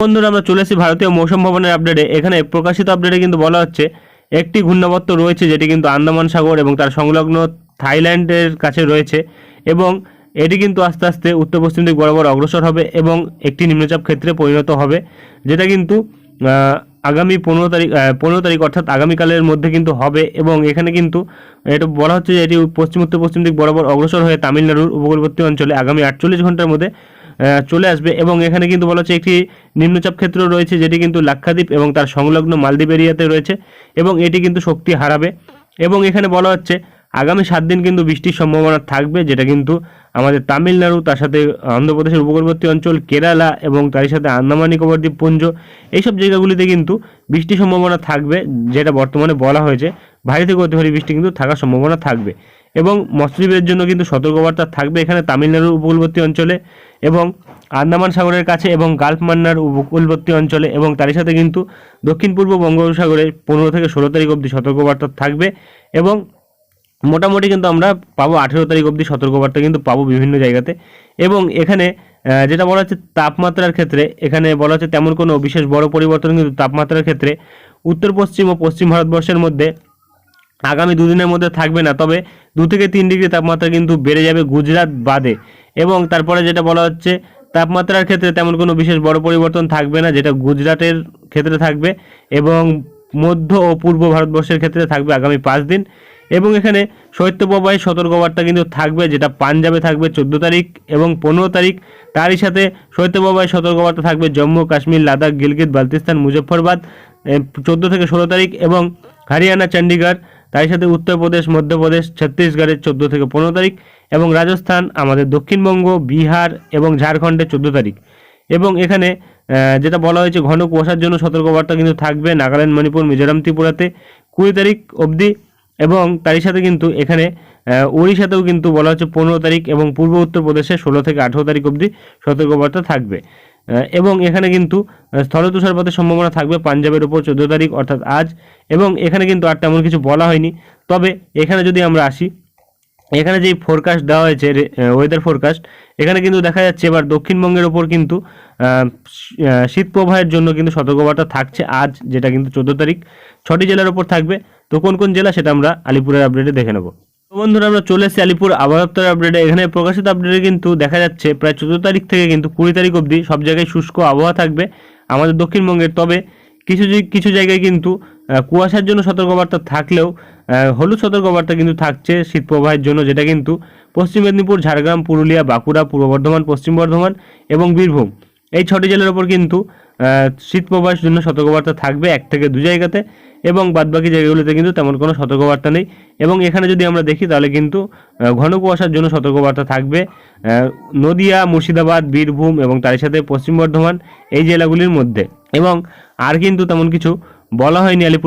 বন্ধুরা, আমরা চলে এসেছি ভারতীয় মৌসুম ভবনের আপডেটে এখানে প্রকাশিত আপডেটে কিন্তু বলা হচ্ছে, একটি ঘূর্ণাবর্ত রয়েছে যেটি কিন্তু আন্দামান সাগর এবং তার সংলগ্ন থাইল্যান্ডের কাছে রয়েছে এবং এটি কিন্তু আস্তে আস্তে উত্তর পশ্চিম দিক বরাবর অগ্রসর হবে এবং একটি নিম্নচাপ ক্ষেত্রে পরিণত হবে, যেটা কিন্তু আগামী পনেরো তারিখ পনেরো তারিখ অর্থাৎ আগামীকালের মধ্যে কিন্তু হবে এবং এখানে কিন্তু এটা বলা হচ্ছে যে এটি পশ্চিম উত্তর পশ্চিম দিক বরাবর অগ্রসর হয়ে তামিলনাড়ুর উপকূলবর্তী অঞ্চলে আগামী আটচল্লিশ ঘণ্টার মধ্যে চলে আসবে এবং এখানে কিন্তু বলা হচ্ছে একটি নিম্নচাপ ক্ষেত্র রয়েছে, যেটি কিন্তু লাক্ষাদ্বীপ এবং তার সংলগ্ন মালদ্বীপ এরিয়াতে রয়েছে এবং এটি কিন্তু শক্তি হারাবে। এবং এখানে বলা হচ্ছে আগামী সাত দিন কিন্তু বৃষ্টির সম্ভাবনা থাকবে, যেটা কিন্তু আমাদের তামিলনাড়ু, তার সাথে অন্ধ্রপ্রদেশের উপকূলবর্তী অঞ্চল, কেরালা এবং তার সাথে আন্দামান, নিকোবর দ্বীপপুঞ্জ, এইসব জায়গাগুলিতে কিন্তু বৃষ্টির সম্ভাবনা থাকবে, যেটা বর্তমানে বলা হয়েছে ভারী থেকে অতি ভারী বৃষ্টি কিন্তু থাকার সম্ভাবনা থাকবে। এবং মৎস্যজীবীদের জন্য কিন্তু সতর্কবার্তা থাকবে এখানে তামিলনাড়ুর উপকূলবর্তী অঞ্চলে এবং আন্দামান সাগরের কাছে এবং গালফ মান্নার উপকূলবর্তী অঞ্চলে এবং তারই সাথে কিন্তু দক্ষিণ পূর্ব বঙ্গোপসাগরে পনেরো থেকে ষোলো তারিখ অবধি সতর্কবার্তা থাকবে এবং মোটামুটি কিন্তু আমরা পাবো আঠেরো তারিখ অবধি সতর্কবার্তা কিন্তু পাবো বিভিন্ন জায়গাতে এবং এখানে যেটা বলা হচ্ছে তাপমাত্রার ক্ষেত্রে, এখানে বলা হচ্ছে তেমন কোনো বিশেষ বড় পরিবর্তন কিন্তু তাপমাত্রার ক্ষেত্রে উত্তর পশ্চিম ও পশ্চিম ভারতবর্ষের মধ্যে আগামী দুদিনের মধ্যে থাকবে না। তবে দু থেকে তিন ডিগ্রি তাপমাত্রা কিন্তু বেড়ে যাবে গুজরাট বাদে। এবং তারপরে যেটা বলা হচ্ছে, তাপমাত্রার ক্ষেত্রে তেমন কোনো বিশেষ বড় পরিবর্তন থাকবে না, যেটা গুজরাটের ক্ষেত্রে থাকবে এবং মধ্য ও পূর্ব ভারতবর্ষের ক্ষেত্রে থাকবে আগামী পাঁচ দিন। এবং এখানে শৈত্যপ্রবাহের সতর্কবার্তা কিন্তু থাকবে, যেটা পাঞ্জাবে থাকবে চোদ্দ তারিখ এবং পনেরো তারিখ। তারই সাথে শৈত্যপ্রবাহের সতর্কবার্তা থাকবে জম্মু, কাশ্মীর, লাদাখ, গিলগিত, বালতিস্তান, মুজফ্ফরবাদ চোদ্দ থেকে ষোলো তারিখ এবং হরিয়ানা চণ্ডীগড় তারই সাথে উত্তরপ্রদেশ, মধ্যপ্রদেশ, ছত্তিশগড়ের চোদ্দ থেকে পনেরো তারিখ এবং রাজস্থান, আমাদের দক্ষিণবঙ্গ, বিহার এবং ঝাড়খণ্ডের চোদ্দ তারিখ। এবং এখানে যেটা বলা হয়েছে, ঘন কুয়াশার জন্য সতর্কবার্তা কিন্তু থাকবে নাগাল্যান্ড, মণিপুর, মিজোরাম, ত্রিপুরাতে। কুড়ি তারিখ অবধি এবং তারই সাথে কিন্তু এখানে উড়িষ্যাতেও কিন্তু বলা হচ্ছে পনেরো তারিখ এবং পূর্ব উত্তরপ্রদেশে ষোলো থেকে আঠেরো তারিখ অবধি সতর্কবার্তা থাকবে। এবং এখানে কিন্তু স্থল তুষারপাতের সম্ভাবনা থাকবে পাঞ্জাবের উপর চোদ্দ তারিখ, অর্থাৎ আজ, এবং এখানে কিন্তু আর তেমন কিছু বলা হয়নি। তবে এখানে যদি আমরা আসি, এখানে যেই ফোরকাস্ট দেওয়া হয়েছে ওয়েদার ফোরকাস্ট এখানে কিন্তু দেখা যাচ্ছে এবার দক্ষিণবঙ্গের ওপর কিন্তু শীত প্রবাহের জন্য কিন্তু সতর্কবার্তা থাকছে আজ, যেটা কিন্তু চোদ্দ তারিখ। ছটি জেলার ওপর থাকবে। তো কোন কোন জেলা সেটা আমরা আলিপুরের আপডেটে দেখে নেব। বন্ধুরা, আমরা চলে এসেছি আলিপুর আবহাওয়া আপডেটে এখানে প্রকাশিত আপডেটে কিন্তু দেখা যাচ্ছে, প্রায় চোদ্দ তারিখ থেকে কিন্তু কুড়ি তারিখ অবধি সব জায়গায় শুষ্ক আবহাওয়া থাকবে আমাদের দক্ষিণবঙ্গের। তবে কিছু কিছু জায়গায় কিন্তু কুয়াশার জন্য সতর্কবার্তা থাকলেও হলুদ সতর্কবার্তা কিন্তু থাকছে শীত প্রবাহের জন্য, যেটা কিন্তু পশ্চিম মেদিনীপুর, ঝাড়গ্রাম, পুরুলিয়া, বাঁকুড়া, পূর্ব বর্ধমান, পশ্চিম বর্ধমান এবং বীরভূম। এই ছটি জেলার ওপর কিন্তু শীত প্রবাহের জন্য সতর্কবার্তা থাকবে এক থেকে দু জায়গাতে এবং বাদবাকি জায়গাগুলোতে কিন্তু তেমন কোনো সতর্কবার্তা নেই। এবং এখানে যদি আমরা দেখি তাহলে কিন্তু ঘন কুয়াশার জন্য সতর্কবার্তা থাকবে নদিয়া, মুর্শিদাবাদ, বীরভূম এবং তার সাথে পশ্চিম বর্ধমান এই জেলাগুলির মধ্যে। এবং আর কিন্তু তেমন কিছু বলা হয়নি আলিপুর